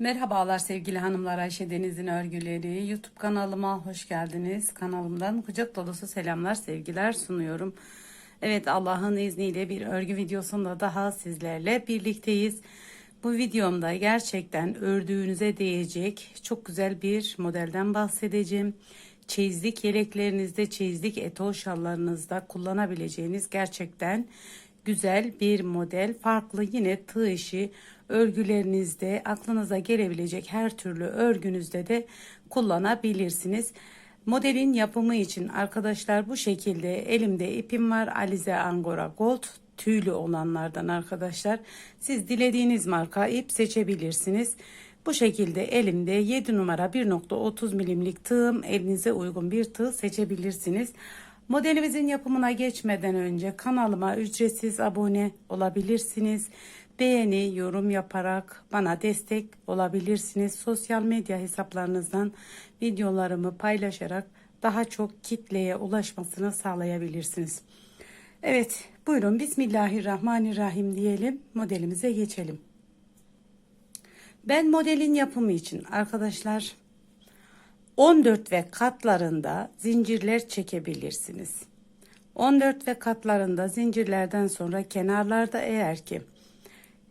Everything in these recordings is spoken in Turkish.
Merhabalar sevgili hanımlar Ayşe Deniz'in örgüleri YouTube kanalıma hoş geldiniz. Kanalımdan kucak dolusu selamlar sevgiler sunuyorum. Evet Allah'ın izniyle bir örgü videosunda daha sizlerle birlikteyiz. Bu videomda gerçekten ördüğünüze değecek çok güzel bir modelden bahsedeceğim. Çeyizlik yeleklerinizde, çeyizlik etol şallarınızda kullanabileceğiniz gerçekten güzel bir model. Farklı yine tığ işi örgülerinizde aklınıza gelebilecek her türlü örgünüzde de kullanabilirsiniz. Modelin yapımı için arkadaşlar bu şekilde elimde ipim var. Alize Angora Gold tüylü olanlardan arkadaşlar. Siz dilediğiniz marka ip seçebilirsiniz. Bu şekilde elimde 7 numara 1.30 milimlik tığım elinize uygun bir tığ seçebilirsiniz. Modelimizin yapımına geçmeden önce kanalıma ücretsiz abone olabilirsiniz. Beğeni, yorum yaparak bana destek olabilirsiniz. Sosyal medya hesaplarınızdan videolarımı paylaşarak daha çok kitleye ulaşmasını sağlayabilirsiniz. Evet, buyurun Bismillahirrahmanirrahim diyelim. Modelimize geçelim. Ben modelin yapımı için arkadaşlar 14 ve katlarında zincirler çekebilirsiniz. 14 ve katlarında zincirlerden sonra kenarlarda eğer ki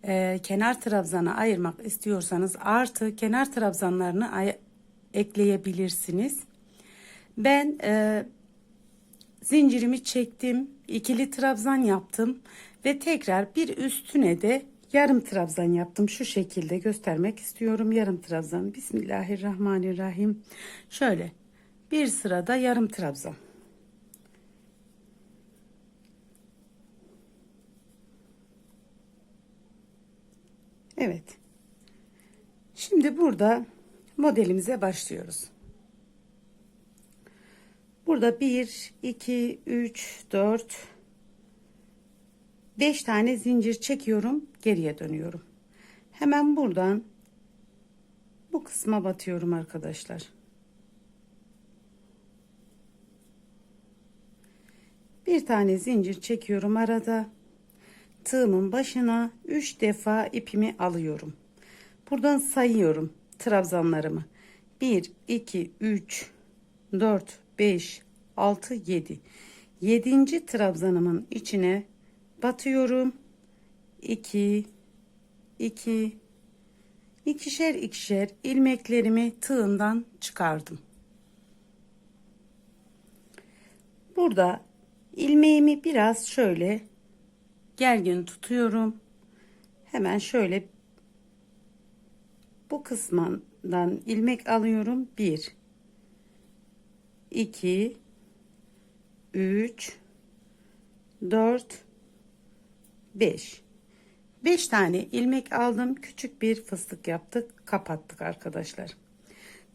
e, kenar trabzana ayırmak istiyorsanız artı kenar trabzanlarını ekleyebilirsiniz. Ben e, zincirimi çektim, ikili trabzan yaptım ve tekrar bir üstüne de yarım trabzan yaptım. Şu şekilde göstermek istiyorum yarım trabzan. Bismillahirrahmanirrahim. Şöyle bir sırada yarım trabzan. Evet. Şimdi burada modelimize başlıyoruz. Burada 1, 2, 3, 4, 5 tane zincir çekiyorum. Geriye dönüyorum. Hemen buradan bu kısma batıyorum arkadaşlar. Bir tane zincir çekiyorum arada. Tığımın başına 3 defa ipimi alıyorum. Buradan sayıyorum trabzanlarımı. 1, 2, 3, 4, 5, 6, 7. 7. trabzanımın içine batıyorum. 2 2 ikişer ikişer ilmeklerimi tığımdan çıkardım. Burada ilmeğimi biraz şöyle gergin tutuyorum. Hemen şöyle bu kısmından ilmek alıyorum. 1 2 3 4 5 5 tane ilmek aldım. Küçük bir fıstık yaptık. Kapattık arkadaşlar.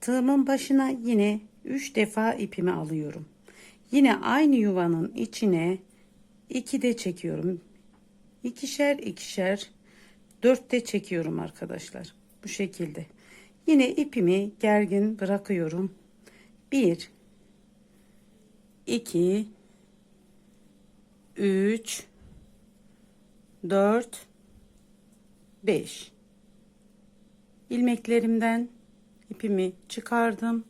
Tığımın başına yine 3 defa ipimi alıyorum. Yine aynı yuvanın içine 2 de çekiyorum ikişer ikişer. 4 de çekiyorum arkadaşlar. Bu şekilde. Yine ipimi gergin bırakıyorum. 1 2 3 4 5 ilmeklerimden ipimi çıkardım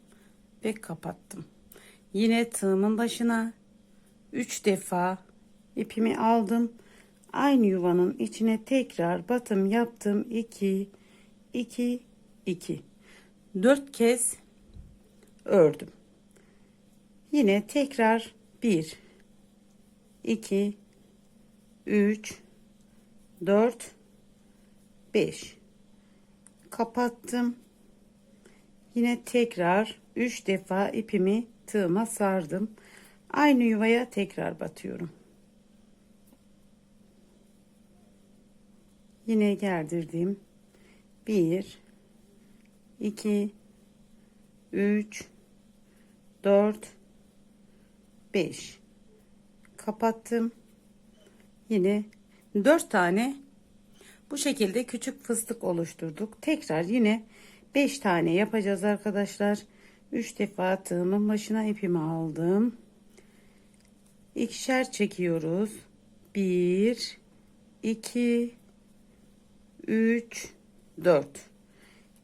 ve kapattım. Yine tığımın başına 3 defa ipimi aldım. Aynı yuvanın içine tekrar batım yaptım. 2 2 2 4 kez ördüm. Yine tekrar 1 2 3 4 5 kapattım. Yine tekrar 3 defa ipimi tığıma sardım. Aynı yuvaya tekrar batıyorum yine gerdirdim 1 2 3 4 5 kapattım yine 4 tane bu şekilde küçük fıstık oluşturduk. Tekrar yine 5 tane yapacağız arkadaşlar. 3 defa tığımın başına ipimi aldım. İkişer çekiyoruz. 1 2 3 4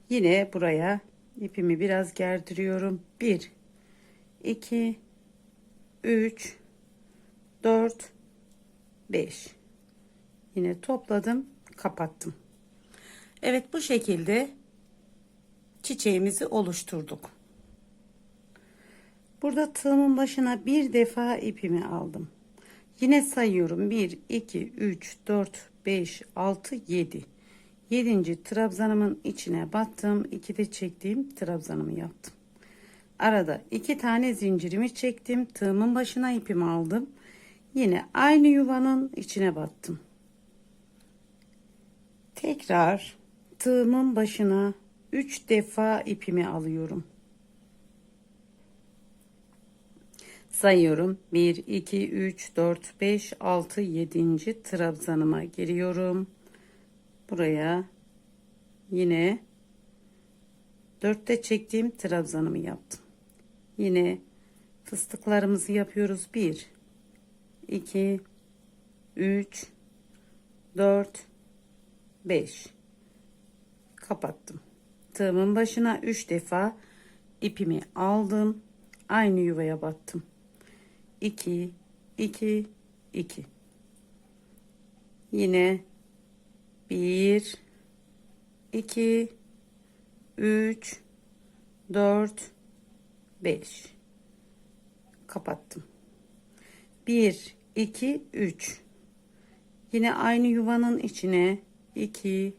Yine buraya ipimi biraz gerdiriyorum. 1 2 3 4 5 Yine topladım, kapattım. Evet bu şekilde çiçeğimizi oluşturduk. Burada tığımın başına bir defa ipimi aldım. Yine sayıyorum. 1, 2, 3, 4, 5, 6, 7. 7. trabzanımın içine battım. 2 de çektiğim trabzanımı yaptım. Arada iki tane zincirimi çektim. Tığımın başına ipimi aldım. Yine aynı yuvanın içine battım. Tekrar tığımın başına 3 defa ipimi alıyorum. sayıyorum. 1, 2, 3, 4, 5, 6, 7. trabzanıma giriyorum. Buraya yine 4'te çektiğim trabzanımı yaptım. Yine fıstıklarımızı yapıyoruz. 1, 2, 3, 4, 5. Kapattım. Tığımın başına 3 defa ipimi aldım. Aynı yuvaya battım. 2 2 2 yine 1 2 3 4 5 kapattım. 1 2 3 yine aynı yuvanın içine 2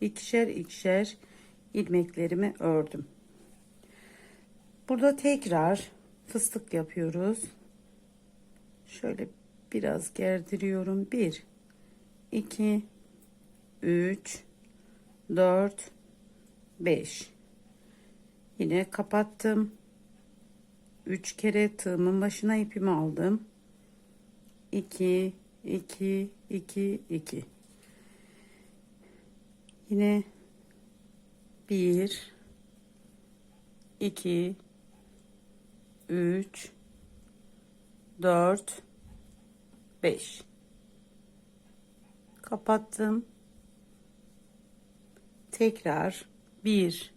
ikişer ikişer ilmeklerimi ördüm. Burada tekrar fıstık yapıyoruz. Şöyle biraz gerdiriyorum. 1 2 3 4 5 yine kapattım. 3 kere tığımın başına ipimi aldım. 2 2 2 2 yine 1 2 3 4 5 kapattım tekrar 1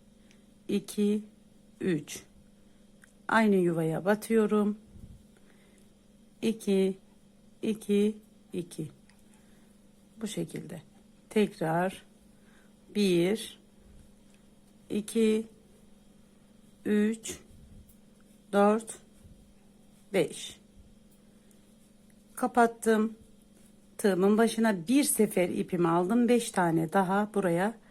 2 3 aynı yuvaya batıyorum. 2 2 2 bu şekilde. Tekrar 1 2 3 4 5 kapattım. Tığımın başına bir sefer ipimi aldım. 5 tane daha buraya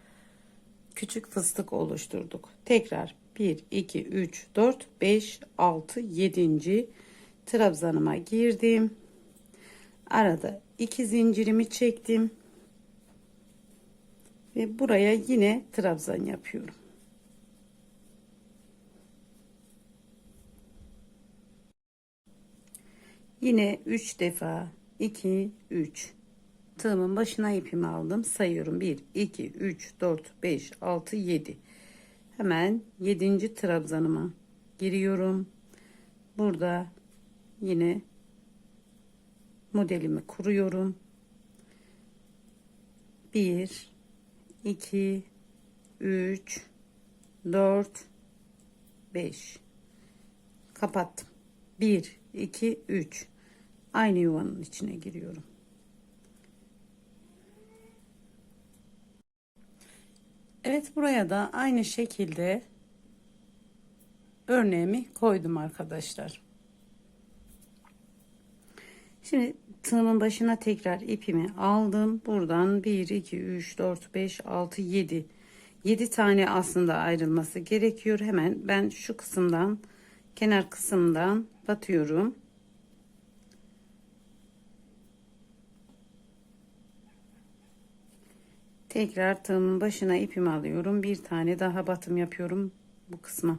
küçük fıstık oluşturduk. Tekrar 1, 2, 3, 4, 5, 6, 7. trabzanıma girdim. Arada iki zincirimi çektim. Ve buraya yine trabzan yapıyorum. Yine 3 defa 2 3 tığımın başına ipimi aldım. Sayıyorum 1 2 3 4 5 6 7. Hemen 7. trabzanıma giriyorum. Burada yine modelimi kuruyorum. 1 2 3 4 5 kapattım. 1 2 3 aynı yuvanın içine giriyorum. Evet buraya da aynı şekilde örneğimi koydum arkadaşlar. Şimdi tığımın başına tekrar ipimi aldım. Buradan 1, 2, 3, 4, 5, 6, 7. 7 tane aslında ayrılması gerekiyor. Hemen ben şu kısımdan kenar kısımdan batıyorum. Tekrar tığımın başına ipimi alıyorum. Bir tane daha batım yapıyorum bu kısma.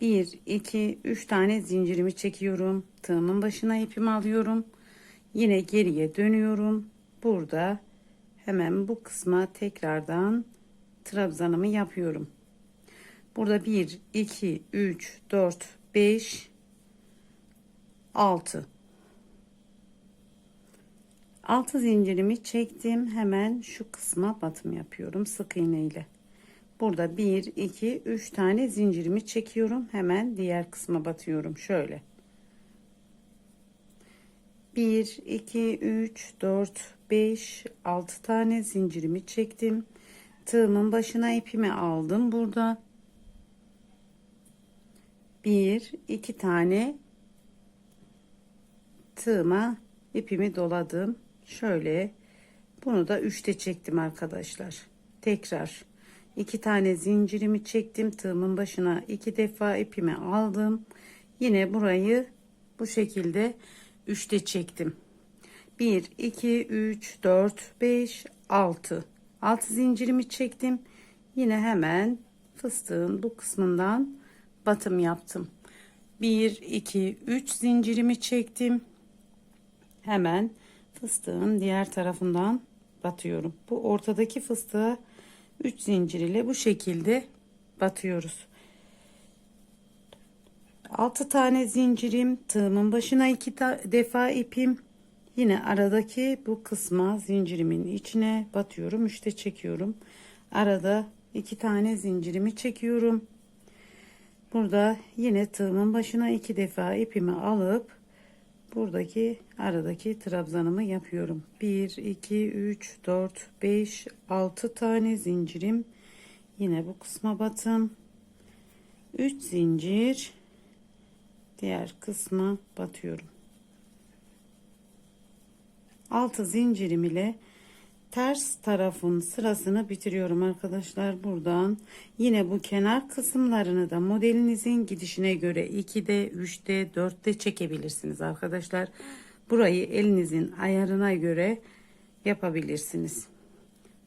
Bir, iki, üç tane zincirimi çekiyorum. Tığımın başına ipimi alıyorum. Yine geriye dönüyorum. Burada hemen bu kısma tekrardan trabzanımı yapıyorum. Burada 1, 2, 3, 4, 5, 6. Altı zincirimi çektim. Hemen şu kısma batım yapıyorum sık iğne ile. Burada 1 2 3 tane zincirimi çekiyorum. Hemen diğer kısma batıyorum. Şöyle. 1 2 3 4 5 6 tane zincirimi çektim. Tığımın başına ipimi aldım burada. 1 2 tane tığıma ipimi doladım. Şöyle bunu da 3'te çektim arkadaşlar. Tekrar iki tane zincirimi çektim. Tığımın başına iki defa ipimi aldım. Yine burayı bu şekilde 3'te çektim. 1 2 3 4 5 6 6 zincirimi çektim. Yine hemen fıstığın bu kısmından batım yaptım. 1 2 3 zincirimi çektim. Hemen fıstığın diğer tarafından batıyorum. Bu ortadaki fıstığa 3 zincir ile bu şekilde batıyoruz. 6 tane zincirim, tığımın başına 2 defa ipim. Yine aradaki bu kısma zincirimin içine batıyorum. 3'te çekiyorum. Arada 2 tane zincirimi çekiyorum. Burada yine tığımın başına 2 defa ipimi alıp buradaki aradaki trabzanımı yapıyorum. 1 2 3 4 5 6 tane zincirim. Yine bu kısma batım. 3 zincir diğer kısma batıyorum. 6 zincirim ile ters tarafın sırasını bitiriyorum arkadaşlar. Buradan yine bu kenar kısımlarını da modelinizin gidişine göre 2'de 3'te 4'te çekebilirsiniz arkadaşlar. Burayı elinizin ayarına göre yapabilirsiniz.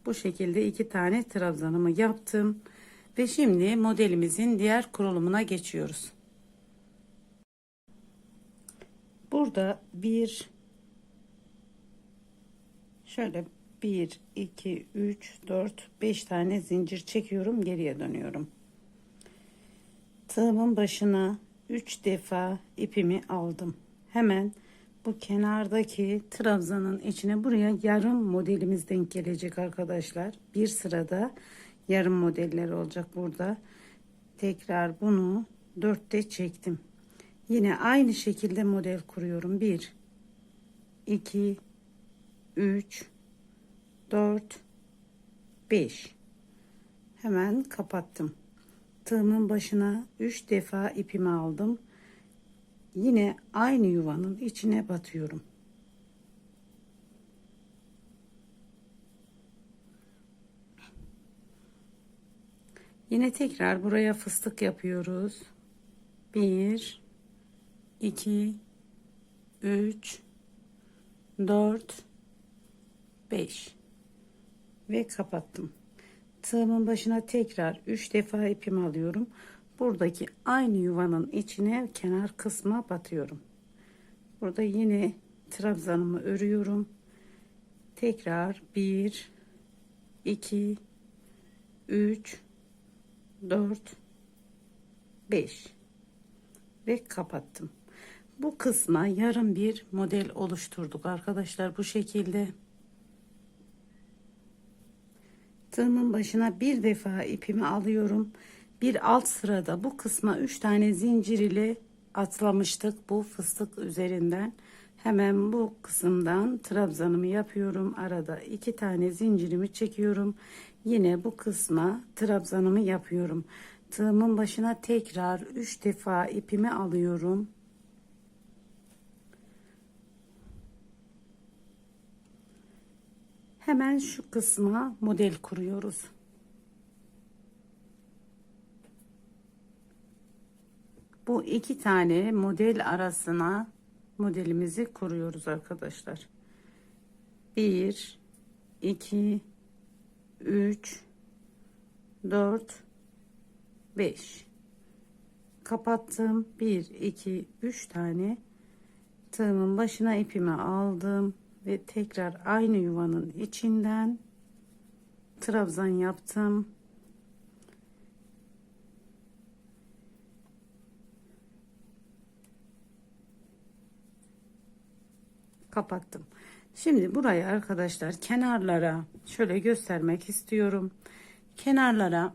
Bu şekilde iki tane trabzanımı yaptım ve şimdi modelimizin diğer kurulumuna geçiyoruz. Burada bir şöyle 1 2 3 4 5 tane zincir çekiyorum geriye dönüyorum. Tığımın başına 3 defa ipimi aldım. Hemen bu kenardaki trabzanın içine buraya yarım modelimiz denk gelecek arkadaşlar. Bir sırada yarım modeller olacak burada. Tekrar bunu dörtte çektim. Yine aynı şekilde model kuruyorum. 1 2 3 4 5 hemen kapattım. Tığımın başına 3 defa ipimi aldım. Yine aynı yuvanın içine batıyorum. Yine tekrar buraya fıstık yapıyoruz. 1 2 3 4 5 ve kapattım. Tığımın başına tekrar 3 defa ipimi alıyorum. Buradaki aynı yuvanın içine kenar kısma batıyorum. Burada yine trabzanımı örüyorum. Tekrar 1 2 3 4 5 ve kapattım. Bu kısma yarım bir model oluşturduk arkadaşlar bu şekilde. Tığımın başına bir defa ipimi alıyorum. Bir alt sırada bu kısma 3 tane zincir ile atlamıştık bu fıstık üzerinden. Hemen bu kısımdan trabzanımı yapıyorum. Arada iki tane zincirimi çekiyorum. Yine bu kısma trabzanımı yapıyorum. Tığımın başına tekrar 3 defa ipimi alıyorum. Hemen şu kısma model kuruyoruz. Bu iki tane model arasına modelimizi kuruyoruz arkadaşlar. 1 2 3 4 5 kapattım 1 2 3 tane tığımın başına ipimi aldım ve tekrar aynı yuvanın içinden trabzan yaptım. Kapattım. Şimdi buraya arkadaşlar kenarlara şöyle göstermek istiyorum. Kenarlara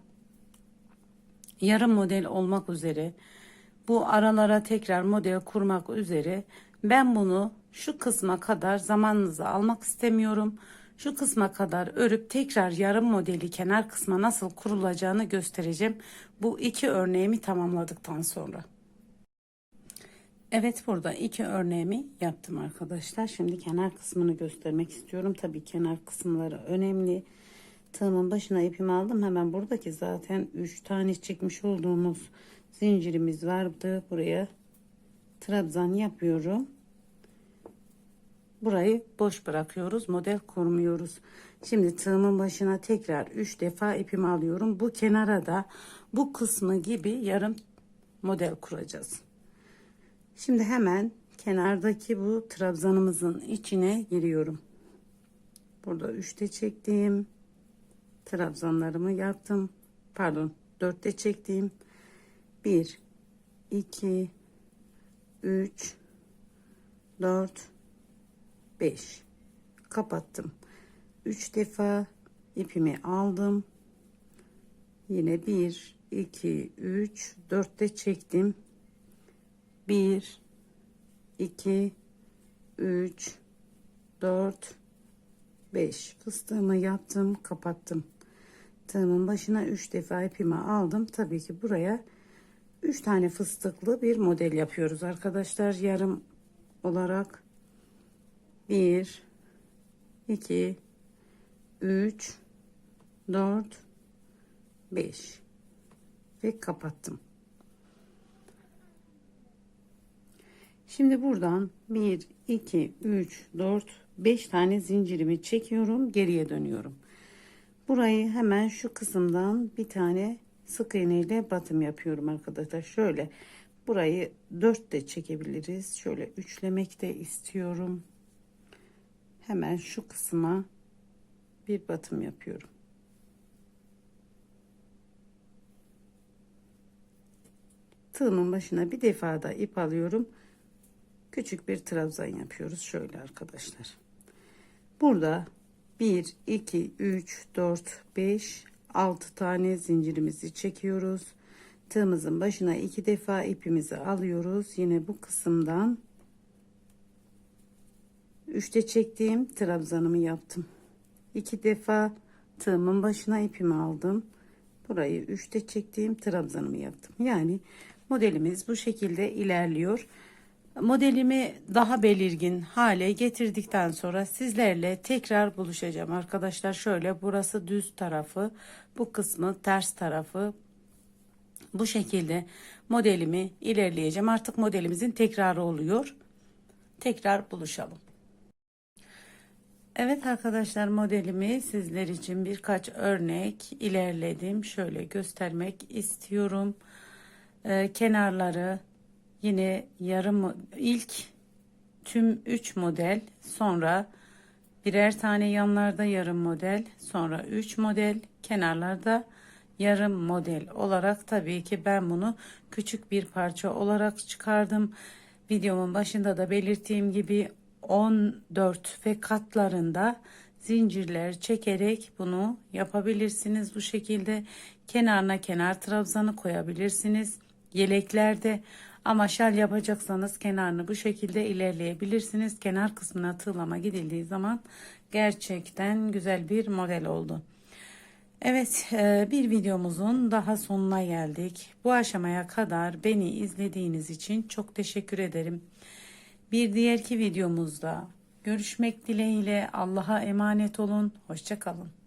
yarım model olmak üzere bu aralara tekrar model kurmak üzere ben bunu şu kısma kadar zamanınızı almak istemiyorum. Şu kısma kadar örüp tekrar yarım modeli kenar kısma nasıl kurulacağını göstereceğim. Bu iki örneğimi tamamladıktan sonra. Evet burada iki örneğimi yaptım arkadaşlar. Şimdi kenar kısmını göstermek istiyorum. Tabii kenar kısımları önemli. Tığımın başına ipimi aldım. Hemen buradaki zaten 3 tane çekmiş olduğumuz zincirimiz vardı. Buraya trabzan yapıyorum. Burayı boş bırakıyoruz. Model kurmuyoruz. Şimdi tığımın başına tekrar 3 defa ipimi alıyorum. Bu kenara da bu kısmı gibi yarım model kuracağız. Şimdi hemen kenardaki bu trabzanımızın içine giriyorum. Burada 3'te çektiğim trabzanlarımı yaptım. Pardon 4'te çektiğim 1 2 3 4 5 kapattım. 3 defa ipimi aldım. Yine 1 2 3 4'te çektim. 1 2 3 4 5 fıstığımı yaptım kapattım. Tığımın başına 3 defa ipimi aldım. Tabii ki buraya 3 tane fıstıklı bir model yapıyoruz arkadaşlar yarım olarak 1 2 3 4 5 ve kapattım Şimdi buradan 1, 2, 3, 4, 5 tane zincirimi çekiyorum. Geriye dönüyorum. Burayı hemen şu kısımdan bir tane sık iğne ile batım yapıyorum arkadaşlar. Şöyle burayı 4 de çekebiliriz. Şöyle üçlemek de istiyorum. Hemen şu kısma bir batım yapıyorum. Tığımın başına bir defa da ip alıyorum. Küçük bir trabzan yapıyoruz şöyle arkadaşlar. Burada 1 2 3 4 5 6 tane zincirimizi çekiyoruz. Tığımızın başına iki defa ipimizi alıyoruz. Yine bu kısımdan 3'te çektiğim trabzanımı yaptım iki defa tığımın başına ipimi aldım burayı 3'te çektiğim trabzanımı yaptım yani modelimiz bu şekilde ilerliyor modelimi daha belirgin hale getirdikten sonra sizlerle tekrar buluşacağım arkadaşlar. Şöyle burası düz tarafı, bu kısmı ters tarafı. Bu şekilde modelimi ilerleyeceğim. Artık modelimizin tekrarı oluyor. Tekrar buluşalım. Evet arkadaşlar modelimi sizler için birkaç örnek ilerledim. Şöyle göstermek istiyorum. Ee, kenarları Yine yarım ilk tüm 3 model sonra birer tane yanlarda yarım model sonra 3 model kenarlarda yarım model olarak tabii ki ben bunu küçük bir parça olarak çıkardım. Videomun başında da belirttiğim gibi 14 ve katlarında zincirler çekerek bunu yapabilirsiniz. Bu şekilde kenarına kenar trabzanı koyabilirsiniz. Yeleklerde ama şal yapacaksanız kenarını bu şekilde ilerleyebilirsiniz. Kenar kısmına tığlama gidildiği zaman gerçekten güzel bir model oldu. Evet e, bir videomuzun daha sonuna geldik. Bu aşamaya kadar beni izlediğiniz için çok teşekkür ederim. Bir diğerki videomuzda görüşmek dileğiyle Allah'a emanet olun. Hoşçakalın.